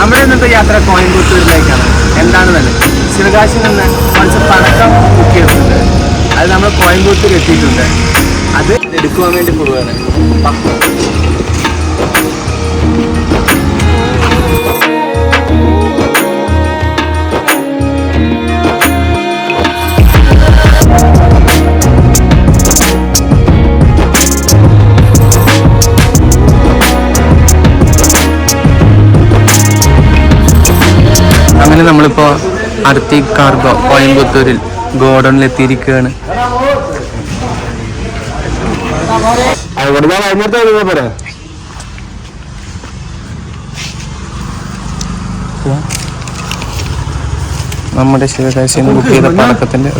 നമ്മുടെ ഇന്നത്തെ യാത്ര കോയമ്പത്തൂരിലേക്കാണ്. എന്താണ് തന്നെ ശിവകാശിൽ നിന്ന് കുറച്ച് പടക്കം ബുക്ക് ചെയ്തിട്ടുണ്ട്. അത് നമ്മൾ കോയമ്പത്തൂർ എത്തിയിട്ടുണ്ട്. അത് എടുക്കുവാൻ വേണ്ടി പോവുകയാണ്. അങ്ങനെ നമ്മളിപ്പോ അർത്തി കാർഗോ കോയമ്പത്തൂരിൽ ഗോഡൌണിൽ എത്തിയിരിക്കുകയാണ് നമ്മുടെ ശിവകാശിയിൽ ബുക്ക് ചെയ്ത പടക്കത്തിന്റെ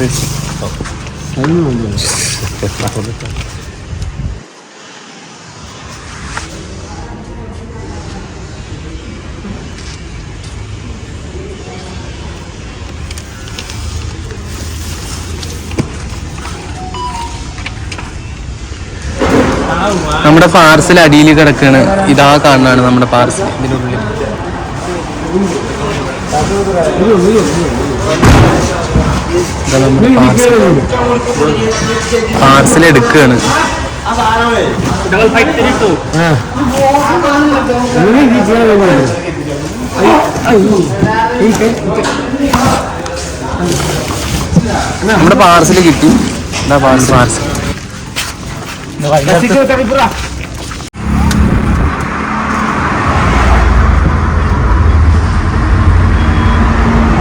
നമ്മുടെ പാർസൽ അടിയിൽ കിടക്കാണ്. ഇതാ കാണാണ് നമ്മുടെ പാർസൽ. ഇതിനുള്ളിൽ. പാർസൽ. എടുക്കുകയാണ് നമ്മുടെ പാർസൽ കിട്ടി. എന്താ പാർസൽ പാർസൽ.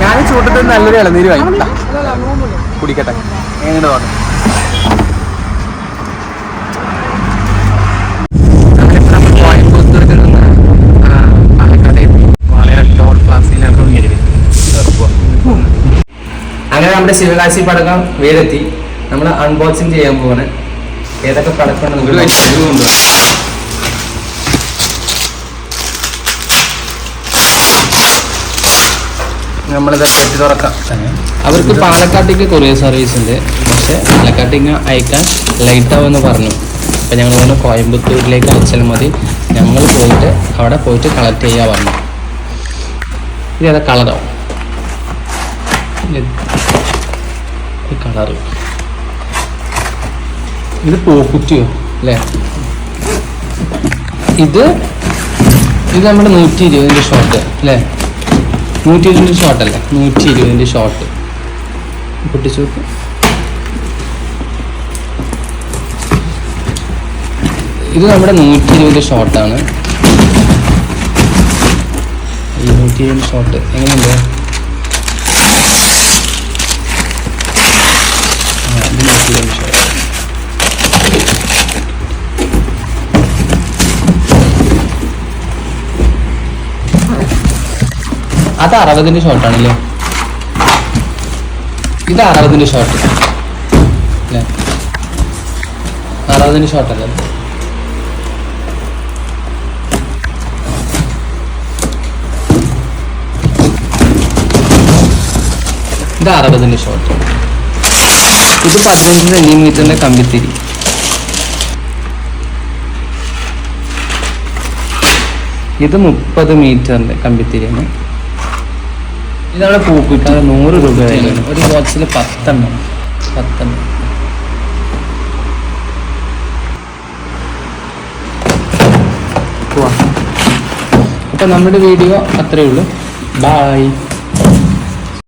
ഞാൻ ചൂട്ടത്തിൽ നല്ലൊരു ഇളനീര് വാങ്ങി. ദാ, കുടിക്കട്ടെ. എങ്ങനെ തോന്നുന്നു അങ്ങനെ നമ്മുടെ ശിവകാശി പടക്കം വേരെത്തി നമ്മൾ അൺബോക്സിങ് ചെയ്യാൻ പോവാണ്. ഏതൊക്കെ നമ്മളിത് പെട്ടി തുറക്കാം. അവർക്ക് പാലക്കാട്ടേക്ക് കൊറിയർ സർവീസ് ഉണ്ട്. പക്ഷെ പാലക്കാട്ടേക്ക് അയക്കാൻ ലൈറ്റ് ആവുമെന്ന് പറഞ്ഞു. അപ്പം ഞങ്ങൾ പറഞ്ഞു കോയമ്പത്തൂരിലേക്ക് അയച്ചാൽ മതി. ഞങ്ങൾ പോയിട്ട് അവിടെ പോയിട്ട് കളക്ട് ചെയ്യാൻ പറഞ്ഞു. ഇത് ഏതാ കളറോ കളറ് ഇത് പോക്കറ്റ് അല്ലേ? ഇത് ഇത് നമ്മുടെ നൂറ്റി ഇരുപതിന്റെ ഷോട്ട് അല്ലേ? നൂറ്റി ഇരുപതിന്റെ ഷോട്ട് അല്ലേ? നൂറ്റി ഇരുപതിന്റെ ഷോട്ട് പൊട്ടിച്ചു നോക്ക്. ഇത് നമ്മുടെ നൂറ്റി ഇരുപത് ഷോട്ടാണ് നൂറ്റി ഇരുപത് ഷോട്ട് എങ്ങനെയുണ്ട്? അത് അറുപതിന്റെ ഷോട്ടാണല്ലേ ഇത് അറുപതിന്റെ ഷോട്ട് അല്ലേ? അറുപതിന്റെ ഷോട്ടല്ലേ? ഇത് അറുപതിന്റെ ഷോട്ട് ഇത് പതിനഞ്ച് സെന്റിമീറ്ററിന്റെ കമ്പിത്തിരി. ഇത് മുപ്പത് മീറ്ററിന്റെ കമ്പിത്തിരിയാണ്. ഇതാണ് പൂക്കുറ്റി. നൂറ് രൂപ ഒരു ബോക്സിൽ പത്തെണ്ണം. പത്തെണ്ണം. അപ്പോൾ നമ്മുടെ വീഡിയോ അത്രയേ ഉള്ളൂ. ബായ്